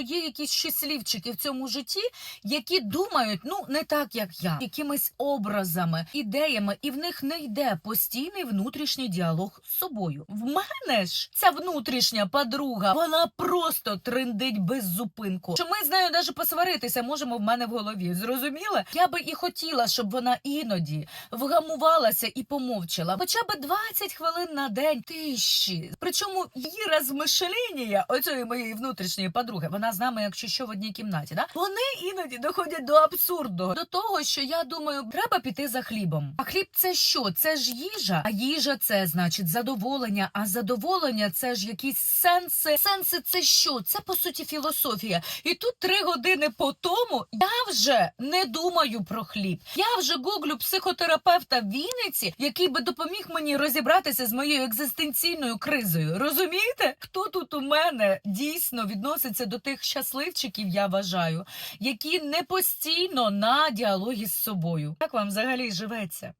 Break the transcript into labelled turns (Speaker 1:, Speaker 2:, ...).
Speaker 1: Є якісь щасливчики в цьому житті, які думають, ну не так, як я, якимись образами, ідеями, і в них не йде постійний внутрішній діалог з собою. В мене ж ця внутрішня подруга, вона просто триндить без зупинку. Що ми з нею навіть посваритися можемо в мене в голові. Зрозуміли? Я би і хотіла, щоб вона іноді вгамувалася і помовчала, хоча б 20 хвилин на день тиші. Причому її розмишлення, оцієї моєї внутрішньої подруги, вона з нами, якщо що в одній кімнаті, да вони іноді доходять до абсурду, до того, що я думаю, треба піти за хлібом. А хліб це що? Це ж їжа. А їжа це значить задоволення. А задоволення це ж якісь сенси. Сенси це що? Це по суті філософія. І тут три години по тому я вже не думаю про хліб. Я вже гуглю психотерапевта в Вінниці, який би допоміг мені розібратися з моєю екзистенційною кризою. Розумієте, хто тут у мене дійсно відноситься до тих щасливчиків, я вважаю, які не постійно на діалогі з собою. Як вам взагалі живеться?